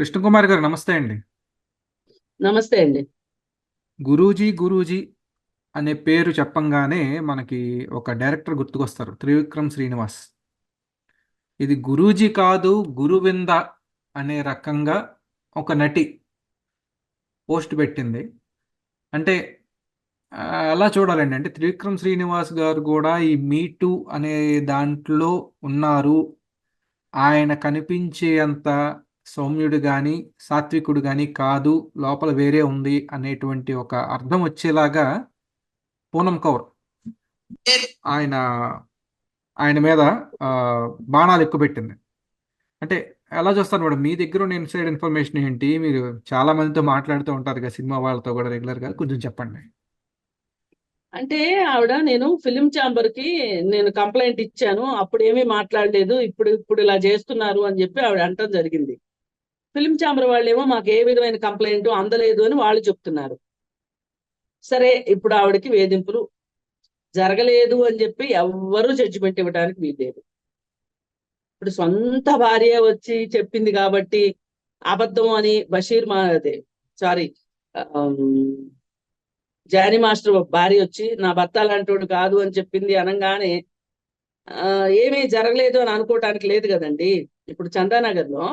విష్ణుకుమార్ గారు నమస్తే అండి. నమస్తే అండి. గురూజీ గురూజీ అనే పేరు చెప్పంగానే మనకి ఒక డైరెక్టర్ గుర్తుకొస్తారు త్రివిక్రమ్ శ్రీనివాస్. ఇది గురూజీ కాదు గురువింద అనే రకంగా ఒక నటి పోస్ట్ పెట్టింది. అంటే ఎలా చూడాలండి? అంటే త్రివిక్రమ్ శ్రీనివాస్ గారు కూడా ఈ మీ టూ అనే దాంట్లో ఉన్నారు. ఆయన కనిపించే అంత సౌమ్యుడు కానీ సాత్వికుడు కానీ కాదు లోపల వేరే ఉంది అనేటువంటి ఒక అర్థం వచ్చేలాగా పూనం కౌర్ ఆయన ఆయన మీద బాణాలు ఎక్కువ పెట్టింది అంటే ఎలా చూస్తారు మేడం? మీ దగ్గర ఉన్న ఇన్సైడ్ ఇన్ఫర్మేషన్ ఏంటి? మీరు చాలా మందితో మాట్లాడుతూ ఉంటారు కదా సినిమా వాళ్ళతో కూడా రెగ్యులర్గా కొంచెం చెప్పండి. అంటే ఆవిడ నేను ఫిలిం ఛాంబర్కి నేను కంప్లైంట్ ఇచ్చాను. అప్పుడు ఏమీ మాట్లాడలేదు. ఇప్పుడు ఇప్పుడు ఇలా చేస్తున్నారు అని చెప్పి ఆవిడ అంటం జరిగింది. ఫిలిం ఛాంబర్ వాళ్ళేమో మాకు ఏ విధమైన కంప్లైంట్ అందలేదు అని వాళ్ళు చెప్తున్నారు. సరే ఇప్పుడు ఆవిడకి వేధింపులు జరగలేదు అని చెప్పి ఎవ్వరూ జడ్జిమెంట్ ఇవ్వడానికి వీల్లేదు. ఇప్పుడు సొంత భార్య వచ్చి చెప్పింది కాబట్టి అబద్ధం అని బషీర్ మా అదే సారీ జానీ మాస్టర్ భార్య వచ్చి నా భర్త అలాంటోడు కాదు అని చెప్పింది అనగానే ఏమీ జరగలేదు అని అనుకోవటానికి లేదు కదండి. ఇప్పుడు చందానగర్లో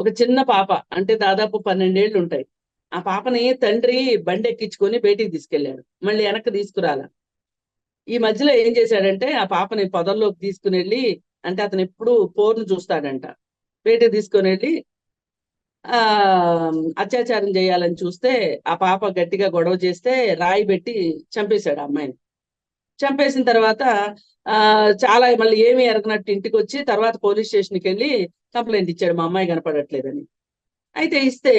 ఒక చిన్న పాప అంటే దాదాపు పన్నెండేళ్ళు ఉంటాయి. ఆ పాపని తండ్రి బండి ఎక్కించుకొని బయటికి తీసుకెళ్ళాడు మళ్ళీ వెనక్కి తీసుకురాల. ఈ మధ్యలో ఏం చేశాడంటే ఆ పాపని పొదల్లోకి తీసుకుని వెళ్ళి అంటే అతను ఎప్పుడు పోర్ను చూస్తాడంట. బయటికి తీసుకొని వెళ్ళి ఆ అత్యాచారం చేయాలని చూస్తే ఆ పాప గట్టిగా గొడవ చేస్తే రాయి పెట్టి చంపేశాడు అమ్మాయిని. చంపేసిన తర్వాత ఆ చాలా మళ్ళీ ఏమీ ఎరగనట్టు ఇంటికి వచ్చి తర్వాత పోలీస్ స్టేషన్కి వెళ్ళి కంప్లైంట్ ఇచ్చాడు. మా అమ్మాయి కనపడట్లేదని. అయితే ఇస్తే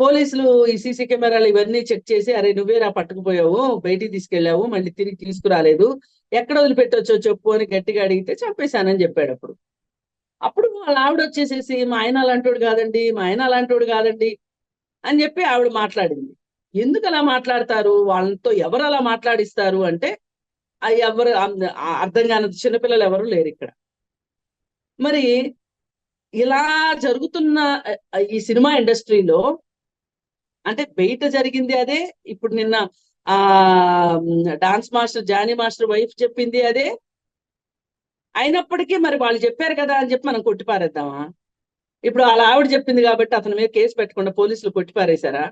పోలీసులు ఈ సీసీ కెమెరాలు ఇవన్నీ చెక్ చేసి అరే నువ్వేరా పట్టుకుపోయావు? బయటికి తీసుకెళ్ళావు? మళ్ళీ తిరిగి తీసుకురాలేదు? ఎక్కడ వదిలిపెట్టొచ్చో చెప్పు అని గట్టిగా అడిగితే చంపేశానని చెప్పాడు అప్పుడు. అప్పుడు వాళ్ళ ఆవిడ వచ్చేసేసి మా ఆయన అలాంటోడు కాదండి మా ఆయన అలాంటోడు కాదండి అని చెప్పి ఆవిడ మాట్లాడింది. ఎందుకు అలా మాట్లాడతారు? వాళ్ళతో ఎవరు అలా మాట్లాడిస్తారు అంటే ఆ ఎవరు అర్థం కాని చిన్నపిల్లలు ఎవరు లేరు ఇక్కడ. మరి ఇలా జరుగుతున్న ఈ సినిమా ఇండస్ట్రీలో అంటే బయట జరిగింది అదే ఇప్పుడు నిన్న ఆ dance master Johnny master wife చెప్పింది అదే. అయినప్పటికీ మరి వాళ్ళు చెప్పారు కదా అని చెప్పి మనం కొట్టిపారేద్దామా? ఇప్పుడు వాళ్ళ ఆవిడ చెప్పింది కాబట్టి అతని మీద కేసు పెట్టకుండా పోలీసులు కొట్టిపారేశారా?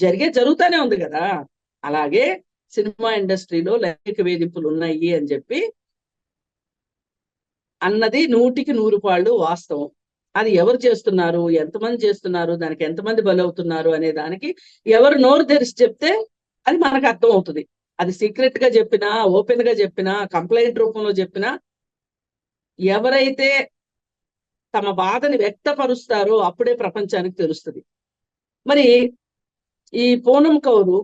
జరిగే జరుగుతానే ఉంది కదా. అలాగే సినిమా ఇండస్ట్రీలో లైంగిక వేధింపులు ఉన్నాయి అని చెప్పి అన్నది నూటికి నూరు పాళ్ళు వాస్తవం. అది ఎవరు చేస్తున్నారు? ఎంతమంది చేస్తున్నారు? దానికి ఎంతమంది బలవుతున్నారు? అనే దానికి ఎవరు నోరు తెరిచి చెప్తే అది మనకు అర్థం అవుతుంది అది సీక్రెట్గా చెప్పినా ఓపెన్గా చెప్పినా కంప్లైంట్ రూపంలో చెప్పినా ఎవరైతే తమ బాధని వ్యక్తపరుస్తారో అప్పుడే ప్రపంచానికి తెలుస్తుంది. మరి ఈ పూనం కౌరు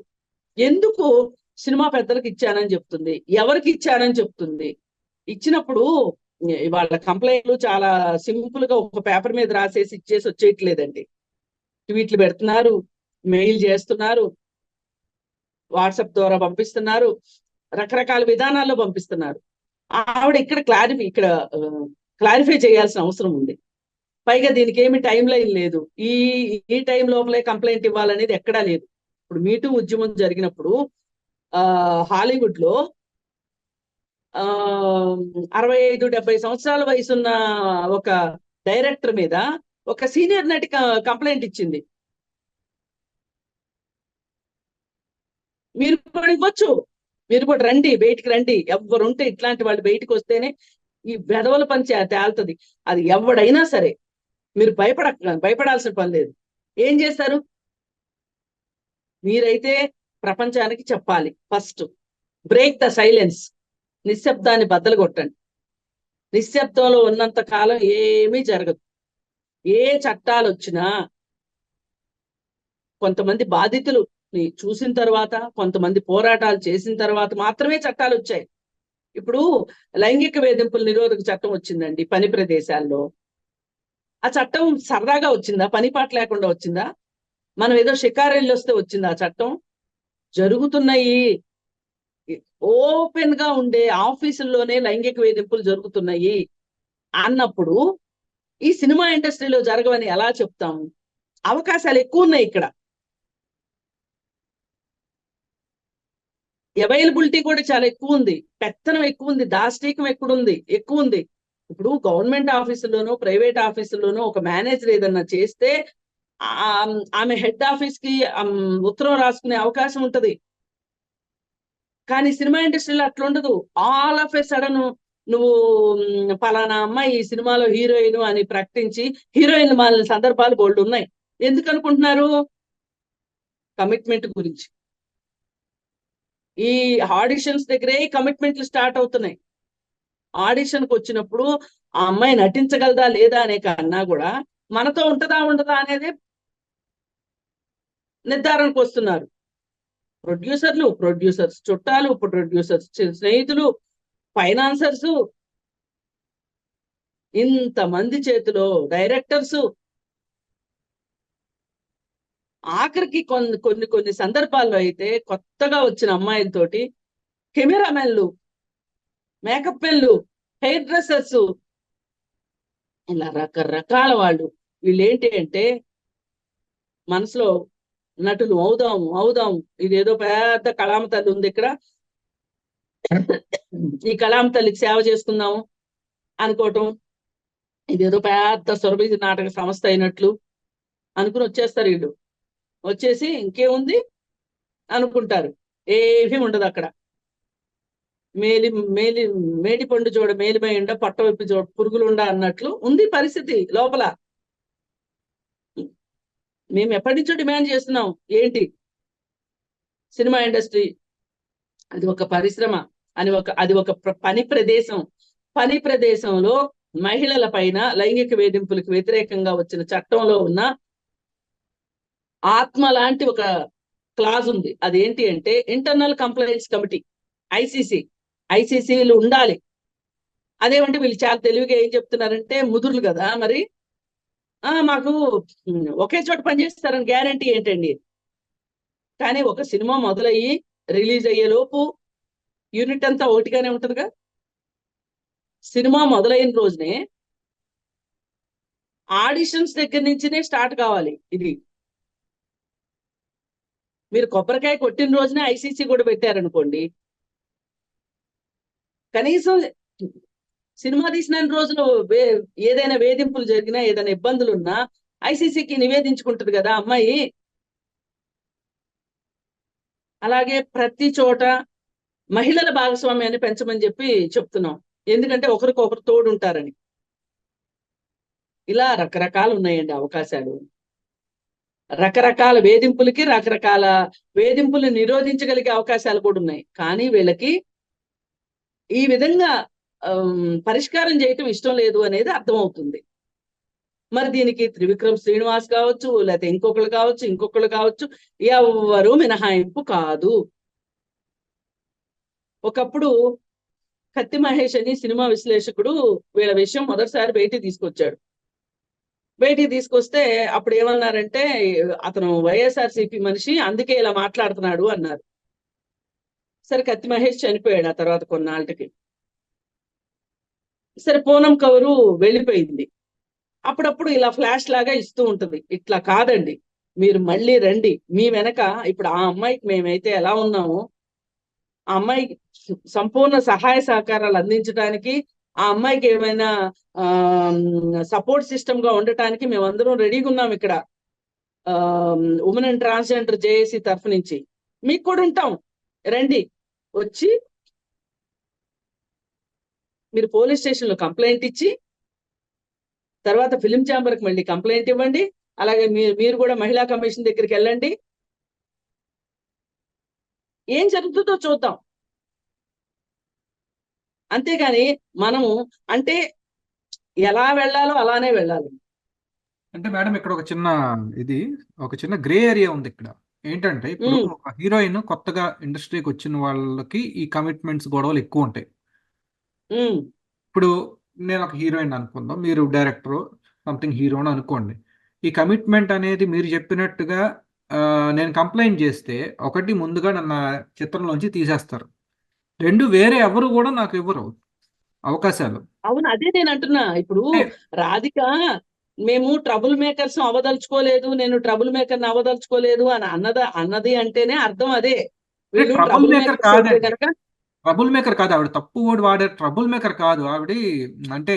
ఎందుకు సినిమా పెద్దలకు ఇచ్చానని చెప్తుంది? ఎవరికి ఇచ్చానని చెప్తుంది? ఇచ్చినప్పుడు వాళ్ళ కంప్లైంట్లు చాలా సింపుల్గా ఒక పేపర్ మీద రాసేసి ఇచ్చేసి వచ్చేయట్లేదండి. ట్వీట్లు పెడుతున్నారు మెయిల్ చేస్తున్నారు వాట్సాప్ ద్వారా పంపిస్తున్నారు రకరకాల విధానాల్లో పంపిస్తున్నారు. ఆవిడ ఇక్కడ క్లారిఫై ఇక్కడ క్లారిఫై చేయాల్సిన అవసరం ఉంది. పైగా దీనికి ఏమి టైం లైన్ లేదు. ఈ ఈ టైం లోపలే కంప్లైంట్ ఇవ్వాలనేది ఎక్కడా లేదు. ఇప్పుడు మీటూ ఉద్యమం జరిగినప్పుడు ఆ హాలీవుడ్లో ఆ అరవై ఐదు డెబ్బై సంవత్సరాల వయసున్న ఒక డైరెక్టర్ మీద ఒక సీనియర్ నటి కంప్లైంట్ ఇచ్చింది. మీరు కూడా ఇవ్వచ్చు. మీరు కూడా రండి బయటికి రండి. ఎవరుంటే ఇట్లాంటి వాళ్ళు బయటికి వస్తేనే ఈ వెధవల పని చే- తేలుతుంది. అది ఎవడైనా సరే మీరు భయపడ భయపడాల్సిన పని లేదు. ఏం చేస్తారు? మీరైతే ప్రపంచానికి చెప్పాలి. First break the silence. నిశ్శబ్దాన్ని బద్దలు కొట్టండి నిశ్శబ్దంలో ఉన్నంత కాలం ఏమీ జరగదు. ఏ చట్టాలు వచ్చినా కొంతమంది బాధితులు చూసిన తర్వాత కొంతమంది పోరాటాలు చేసిన తర్వాత మాత్రమే చట్టాలు వచ్చాయి ఇప్పుడు లైంగిక వేధింపుల నిరోధక చట్టం వచ్చిందండి. పని ప్రదేశాల్లో. ఆ చట్టం సరదాగా వచ్చిందా? పని పాట లేకుండా వచ్చిందా? మనం ఏదో షికారెళ్ళి వస్తే వచ్చిందా ఆ చట్టం? జరుగుతున్నాయి. ఓపెన్గా ఉండే ఆఫీసుల్లోనే లైంగిక వేధింపులు జరుగుతున్నాయి అన్నప్పుడు ఈ సినిమా ఇండస్ట్రీలో జరగవని ఎలా చెప్తాము అవకాశాలు ఎక్కువ ఉన్నాయి ఇక్కడ. అవైలబిలిటీ కూడా చాలా ఎక్కువ ఉంది. పెత్తనం ఎక్కువ ఉంది. దాష్టీకం ఎక్కడుంది? ఎక్కువ ఉంది. ఇప్పుడు గవర్నమెంట్ ఆఫీసులోనో ప్రైవేట్ ఆఫీసులోనో ఒక మేనేజర్ ఏదన్నా చేస్తే ఆ- ఆమె హెడ్ ఆఫీస్కి ఉత్తరం రాసుకునే అవకాశం ఉంటది. కానీ సినిమా ఇండస్ట్రీలో అట్లా ఉండదు ఆల్ ఆఫ్ ఎ సడన్ నువ్వు పలానా అమ్మాయి ఈ సినిమాలో హీరోయిన్ అని ప్రకటించి హీరోయిన్ మాలిన సందర్భాలు బోల్డ్ ఉన్నాయి. ఎందుకు అనుకుంటున్నారు? కమిట్మెంట్ గురించి. ఈ ఆడిషన్స్ దగ్గరే కమిట్మెంట్లు స్టార్ట్ అవుతున్నాయి. ఆడిషన్కు వచ్చినప్పుడు ఆ అమ్మాయి నటించగలదా లేదా అనే కన్నా కూడా మనతో ఉంటదా ఉండదా అనేది నిర్ధారణకు వస్తున్నారు. ప్రొడ్యూసర్లు ప్రొడ్యూసర్స్ చుట్టాలు ప్రొడ్యూసర్స్ స్నేహితులు ఫైనాన్సర్స్ ఇంతమంది చేతిలో డైరెక్టర్స్ ఆఖరికి కొన్ని కొన్ని కొన్ని సందర్భాల్లో అయితే కొత్తగా వచ్చిన అమ్మాయిలతోటి కెమెరామెన్లు మేకప్ పెళ్ళు హెయిర్ డ్రెస్సెస్ ఇలా రకరకాల వాళ్ళు. వీళ్ళు ఏంటి అంటే మనసులో నటులు అవుదాం అవుదాము. ఇదేదో పెద్ద కళామ తల్లి ఉంది ఇక్కడ. ఈ కళామ తల్లికి సేవ చేసుకుందాము అనుకోవటం. ఇదేదో పెద్ద సురభి నాటక సంస్థ అయినట్లు అనుకుని వచ్చేస్తారు వీళ్ళు. వచ్చేసి ఇంకేముంది అనుకుంటారు. ఏమీ ఉండదు అక్కడ. మేలి మేలి మేడి పండు చూడ మేలిమై ఉండ పట్ట వైపు చూడ పురుగులుండ అన్నట్లు ఉంది పరిస్థితి లోపల. మేము ఎప్పటి నుంచో డిమాండ్ చేస్తున్నాం. ఏంటి? Cinema industry. అది ఒక పరిశ్రమ అని ఒక అది ఒక పని ప్రదేశం. పని ప్రదేశంలో మహిళల పైన లైంగిక వేధింపులకు వ్యతిరేకంగా వచ్చిన చట్టంలో ఉన్న ఆత్మ లాంటి ఒక క్లాజ్ ఉంది. అదేంటి అంటే ఇంటర్నల్ కంప్లైంట్స్ కమిటీ ఐసీసీ ఐసీసీలు ఉండాలి. అదేమంటే వీళ్ళు చాలా తెలివిగా ఏం చెప్తున్నారంటే ముదురులు కదా మరి? ఆ మాకు ఒకే చోట పనిచేస్తారని గ్యారంటీ ఏంటండి? కానీ ఒక సినిమా మొదలయ్యి రిలీజ్ అయ్యే లోపు యూనిట్ అంతా ఒకటిగానే ఉంటుందిగా? సినిమా మొదలైన రోజునే ఆడిషన్స్ దగ్గర నుంచినే స్టార్ట్ కావాలి ఇది. మీరు కొబ్బరికాయ కొట్టిన రోజునే ఐసీసీ కూడా పెట్టారనుకోండి కనీసం సినిమా తీసిన రోజులు వే- ఏదైనా వేధింపులు జరిగినా ఏదైనా ఇబ్బందులు ఉన్నా ఐసీసీకి నివేదించుకుంటది కదా అమ్మాయి. అలాగే ప్రతి చోట మహిళల భాగస్వామ్యాన్ని పెంచమని చెప్పి చెప్తున్నాం. ఎందుకంటే ఒకరికొకరు తోడు ఉంటారని ఇలా రకరకాలు ఉన్నాయండి అవకాశాలు. రకరకాల వేధింపులకి రకరకాల వేధింపులు నిరోధించగలిగే అవకాశాలు కూడా ఉన్నాయి. కానీ వీళ్ళకి ఈ విధంగా పరిష్కారం చేయటం ఇష్టం లేదు అనేది అర్థమవుతుంది. మరి దీనికి త్రివిక్రమ్ శ్రీనివాస్ కావచ్చు లేకపోతే ఇంకొకళ్ళు కావచ్చు ఇంకొకళ్ళు కావచ్చు ఎవరు మినహాయింపు కాదు. ఒకప్పుడు కత్తి మహేష్ అని సినిమా విశ్లేషకుడు వీళ్ళ విషయం మొదటిసారి బయటికి తీసుకొచ్చాడు. బయటికి తీసుకొస్తే అప్పుడు ఏమన్నారంటే అతను వైఎస్ఆర్సీపీ మనిషి అందుకే ఇలా మాట్లాడుతున్నాడు అన్నారు. సరే కత్తి మహేష్ చనిపోయాడు ఆ తర్వాత కొన్నాళ్ళకి. సరే పూనం కవరు వెళ్ళిపోయింది. అప్పుడప్పుడు ఇలా ఫ్లాష్ లాగా ఇస్తూ ఉంటుంది. ఇట్లా కాదండి. మీరు మళ్ళీ రండి. మీ వెనక ఇప్పుడు ఆ అమ్మాయికి మేమైతే ఎలా ఉన్నామో ఆ అమ్మాయికి సంపూర్ణ సహాయ సహకారాలు అందించడానికి ఆ అమ్మాయికి ఏమైనా సపోర్ట్ సిస్టమ్గా ఉండటానికి మేమందరం రెడీగా ఉన్నాం ఇక్కడ. ఉమెన్ అండ్ ట్రాన్స్జెండర్ జేఏసీ తరఫు నుంచి. మీకు కూడా ఉంటాం. రండి. వచ్చి మీరు పోలీస్ స్టేషన్లో కంప్లైంట్ ఇచ్చి తర్వాత ఫిలిం ఛాంబర్కి మళ్ళీ కంప్లైంట్ ఇవ్వండి అలాగే మీరు మీరు కూడా మహిళా కమిషన్ దగ్గరికి వెళ్ళండి. ఏం జరుగుతుందో చూద్దాం. అంతేగాని మనము అంటే ఎలా వెళ్ళాలో అలానే వెళ్ళాలి. అంటే మేడం ఇక్కడ ఒక చిన్న ఇది ఒక చిన్న గ్రే ఏరియా ఉంది ఇక్కడ. ఏంటంటే ఇప్పుడు. ఒక హీరోయిన్ కొత్తగా ఇండస్ట్రీకి వచ్చిన వాళ్ళకి ఈ కమిట్మెంట్స్ గొడవలు ఎక్కువ ఉంటాయి. ఇప్పుడు నేను ఒక హీరోయిన్ అనుకుందాం మీరు డైరెక్టర్ సంథింగ్ హీరో అని అనుకోండి. ఈ కమిట్మెంట్ అనేది మీరు చెప్పినట్టుగా నేను కంప్లైంట్ చేస్తే ఒకటి ముందుగా నన్ను ఆ చిత్రంలోంచి తీసేస్తారు. రెండు వేరే ఎవరు కూడా నాకు ఇవ్వరు అవకాశాలు. అవును అదే నేను అంటున్నా. ఇప్పుడు అంటే రాధిక మేము ట్రబుల్ మేకర్స్ అవదలుచుకోలేదు నేను ట్రబుల్ మేకర్ అవదలుచుకోలేదు అని అన్నద అన్నది అంటేనే అర్థం అదే. ట్రబుల్ మేకర్ కనుక ట్రబుల్ మేకర్ కాదు ఆవిడ తప్పు వర్డ్ వాడే ట్రబుల్ మేకర్ కాదు. ఆవిడ అంటే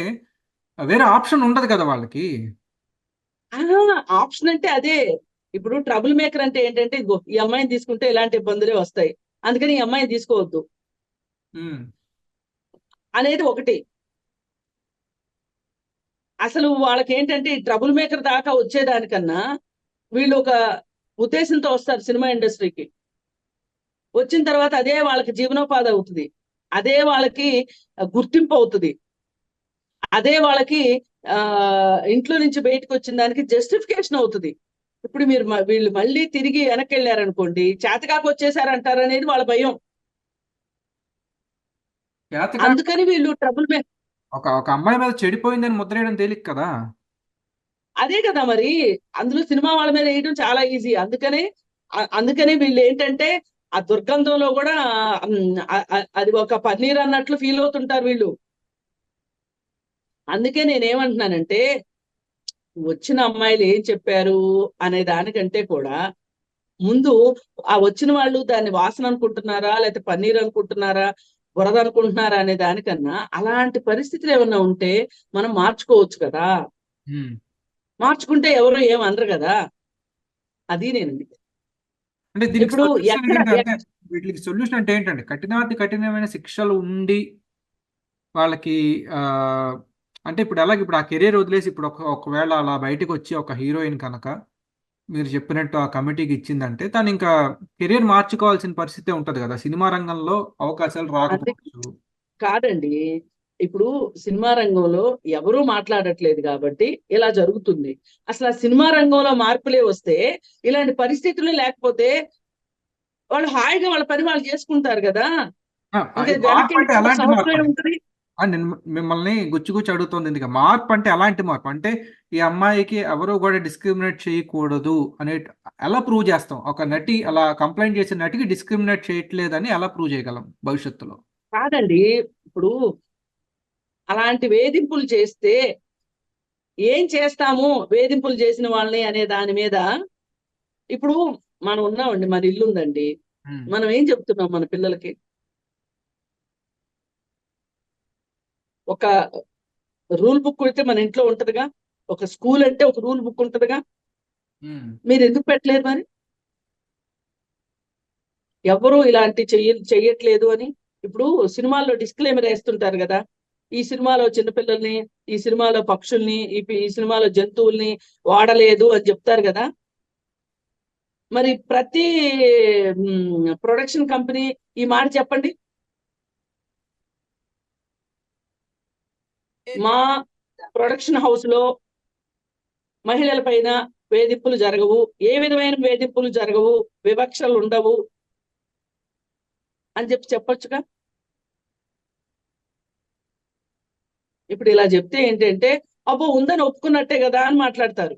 వేరే ఆప్షన్ ఉండదు కదా వాళ్ళకి. ఆప్షన్ అంటే అదే. ఇప్పుడు ట్రబుల్ మేకర్ అంటే ఏంటంటే ఈ అమ్మాయిని తీసుకుంటే ఇలాంటి ఇబ్బందులే వస్తాయి. అందుకని ఈ అమ్మాయిని తీసుకోవద్దు. అనేది ఒకటి. అసలు వాళ్ళకి ఏంటంటే ఈ ట్రబుల్ మేకర్ దాకా వచ్చేదానికన్నా వీళ్ళు ఒక ఉద్దేశంతో వస్తారు సినిమా ఇండస్ట్రీకి. వచ్చిన తర్వాత అదే వాళ్ళకి జీవనోపాధి అవుతుంది. అదే వాళ్ళకి గుర్తింపు అవుతుంది. అదే వాళ్ళకి ఆ ఇంట్లో నుంచి బయటకు వచ్చిన దానికి జస్టిఫికేషన్ అవుతుంది. ఇప్పుడు మీరు వీళ్ళు మళ్ళీ తిరిగి వెనక్కి వెళ్ళారనుకోండి చేతకాక వచ్చేసారంటారు అనేది వాళ్ళ భయం. అందుకని వీళ్ళు ట్రబుల్ మే ఒక ఒక అమ్మాయి మీద చెడిపోయిందని ముద్రేయడం తేలిక కదా? అదే కదా మరి. అందులో సినిమా వాళ్ళ మీద వేయడం చాలా ఈజీ. అందుకనే అందుకనే వీళ్ళు ఏంటంటే ఆ దుర్గంధంలో కూడా అది ఒక పన్నీర్ అన్నట్లు ఫీల్ అవుతుంటారు వీళ్ళు. అందుకే నేనేమంటున్నానంటే వచ్చిన అమ్మాయిలు ఏం చెప్పారు అనే దానికంటే కూడా ముందు ఆ వచ్చిన వాళ్ళు దాన్ని వాసన అనుకుంటున్నారా లేకపోతే పన్నీర్ అనుకుంటున్నారా బురద అనుకుంటున్నారా అనే దానికన్నా అలాంటి పరిస్థితులు ఏమన్నా ఉంటే మనం మార్చుకోవచ్చు కదా. మార్చుకుంటే ఎవరు ఏం అనరు కదా. అది నేను అంటే ఇప్పుడు వీటికి సొల్యూషన్ అంటే ఏంటంటే కఠినాతి కఠినమైన శిక్షలు ఉండి వాళ్ళకి ఆ అంటే ఇప్పుడు ఎలాగ ఇప్పుడు ఆ కెరీర్ వదిలేసి ఇప్పుడు ఒక ఒకవేళ అలా బయటకు వచ్చి ఒక హీరోయిన్ కనుక మీరు చెప్పినట్టు ఆ కమిటీకి ఇచ్చిందంటే తను ఇంకా కెరీర్ మార్చుకోవాల్సిన పరిస్థితే ఉంటది కదా. సినిమా రంగంలో అవకాశాలు రాకపోవచ్చు. కాదండి. ఇప్పుడు సినిమా రంగంలో ఎవరూ మాట్లాడట్లేదు కాబట్టి ఇలా జరుగుతుంది. అసలు ఆ సినిమా రంగంలో మార్పులే వస్తే ఇలాంటి పరిస్థితులు లేకపోతే వాళ్ళు హాయిగా వాళ్ళ పని వాళ్ళు చేసుకుంటారు కదా. నేను మిమ్మల్ని గుచ్చి గుచ్చి అడుగుతుంది ఎందుకు మార్పు అంటే ఎలాంటి మార్పు? అంటే ఈ అమ్మాయికి ఎవరు కూడా డిస్క్రిమినేట్ చేయకూడదు అనే ఎలా ప్రూవ్ చేస్తాం? ఒక నటి అలా కంప్లైంట్ చేసిన నటికి డిస్క్రిమినేట్ చేయట్లేదని ఎలా ప్రూవ్ చేయగలం భవిష్యత్తులో? కాదండి. ఇప్పుడు అలాంటి వేధింపులు చేస్తే ఏం చేస్తాము వేధింపులు చేసిన వాళ్ళని అనే దాని మీద ఇప్పుడు మనం ఉన్నామండి మన ఇల్లు ఉందండి ఉమ్, మనం ఏం చెప్తున్నాం మన పిల్లలకి? ఒక రూల్ బుక్ అయితే మన ఇంట్లో ఉంటదిగా. ఒక స్కూల్ అంటే ఒక రూల్ బుక్ ఉంటదిగా. మీరు ఎందుకు పెట్టలేదు మరి? ఎవరు ఇలాంటి చెయ్య చెయ్యట్లేదు అని. ఇప్పుడు సినిమాల్లో డిస్క్లైమర్ వేస్తుంటారు కదా. ఈ సినిమాలో చిన్నపిల్లల్ని ఈ సినిమాలో పక్షుల్ని ఈ సినిమాలో జంతువుల్ని వాడలేదు అని చెప్తారు కదా. మరి ప్రతి ప్రొడక్షన్ కంపెనీ ఈ మాట చెప్పండి. మా ప్రొడక్షన్ హౌస్లో మహిళల పైన వేధింపులు జరగవు. ఏ విధమైన వేధింపులు జరగవు? వివక్షలు ఉండవు. అని చెప్పి చెప్పొచ్చుగా? ఇప్పుడు ఇలా చెప్తే ఏంటంటే అబ్బో ఉందని ఒప్పుకున్నట్టే కదా అని మాట్లాడతారు.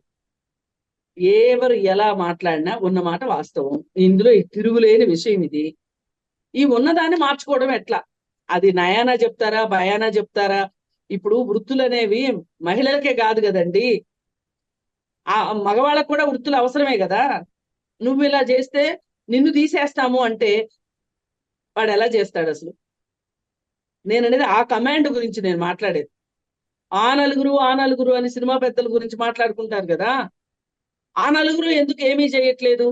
ఎవరు ఎలా మాట్లాడినా ఉన్న మాట వాస్తవం. ఇందులో ఈ తిరుగులేని విషయం ఇది. ఈ ఉన్నదాన్ని మార్చుకోవడం ఎట్లా? అది నయానా చెప్తారా? భయానా చెప్తారా? ఇప్పుడు వృత్తులు అనేవి మహిళలకే కాదు కదండి. ఆ మగవాళ్ళకు కూడా వృత్తులు అవసరమే కదా. నువ్వు ఇలా చేస్తే నిన్ను తీసేస్తాము అంటే వాడు ఎలా చేస్తాడు అసలు? నేను అనేది ఆ కమాండ్ గురించి నేను మాట్లాడేది. ఆ నలుగురు ఆ నలుగురు అని సినిమా పెద్దల గురించి మాట్లాడుకుంటారు కదా. ఆ నలుగురు ఎందుకు ఏమీ చేయట్లేదు?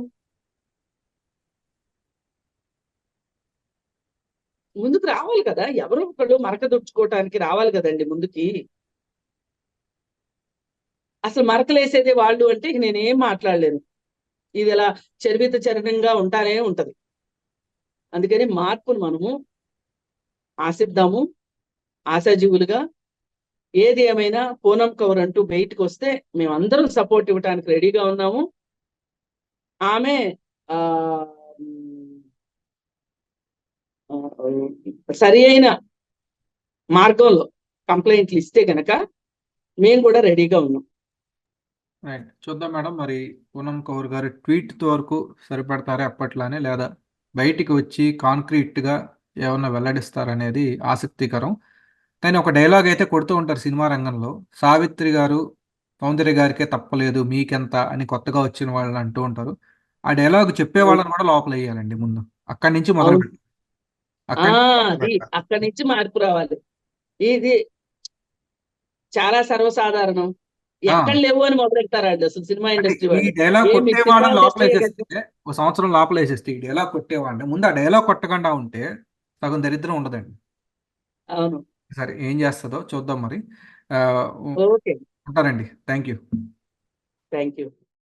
ముందుకు రావాలి కదా. ఎవరో ఒకళ్ళు మరక దుడుచుకోవటానికి రావాలి కదండి ముందుకి. అసలు మరకలేసేదే వాళ్ళు అంటే ఇక నేనేం మాట్లాడలేను. ఇది ఇలా చరివిత చరణంగా ఉంటానే ఉంటది. అందుకని మార్పును మనము ఆశిద్దాము. ఆశాజీవులుగా ఏది ఏమైనా పూనం కవర్ అంటూ బయటకు వస్తే మేమందరం సపోర్ట్ ఇవ్వటానికి రెడీగా ఉన్నాము. ఆమె ఆ, సరి అయిన మార్గంలో కంప్లైంట్లు ఇస్తే గనక మేము కూడా రెడీగా ఉన్నాం. రైట్. చూద్దాం మేడం మరి పూనం కౌర్ గారి ట్వీట్ వరకు సరిపడతారే అప్పట్లానే లేదా బయటికి వచ్చి కాంక్రీట్గా ఏమన్నా వెల్లడిస్తారనేది ఆసక్తికరం. కానీ ఒక డైలాగ్ అయితే కొడుతూ ఉంటారు సినిమా రంగంలో సావిత్రి గారు సౌందర్య గారికే తప్పలేదు మీకెంత అని కొత్తగా వచ్చిన వాళ్ళని అంటూ ఉంటారు. ఆ డైలాగ్ చెప్పే వాళ్ళని కూడా లోపల వేయాలండి ముందు. అక్కడి నుంచి మొదలు అవును. పెట్టాలి ఆ అక్కడి నుంచి మొదలు అది. అక్కడి. నుంచి మార్పు రావాలి. ఇది చాలా సర్వసాధారణం. ఎక్కడ లేవు అని మొదలెడతారండి అసలు సినిమా ఇండస్ట్రీ ఒక సంవత్సరం లోపల వేసేస్తే ఈ డైలాగ్ కొట్టేవాడిని. ముందు ఆ డైలాగ్ కొట్టకుండా ఉంటే సగం దరిద్రం ఉండదండి. అవును. సరే ఏం చేస్తుందో చూద్దాం మరి. ఓకే. ఉంటానండి. Thank you thank you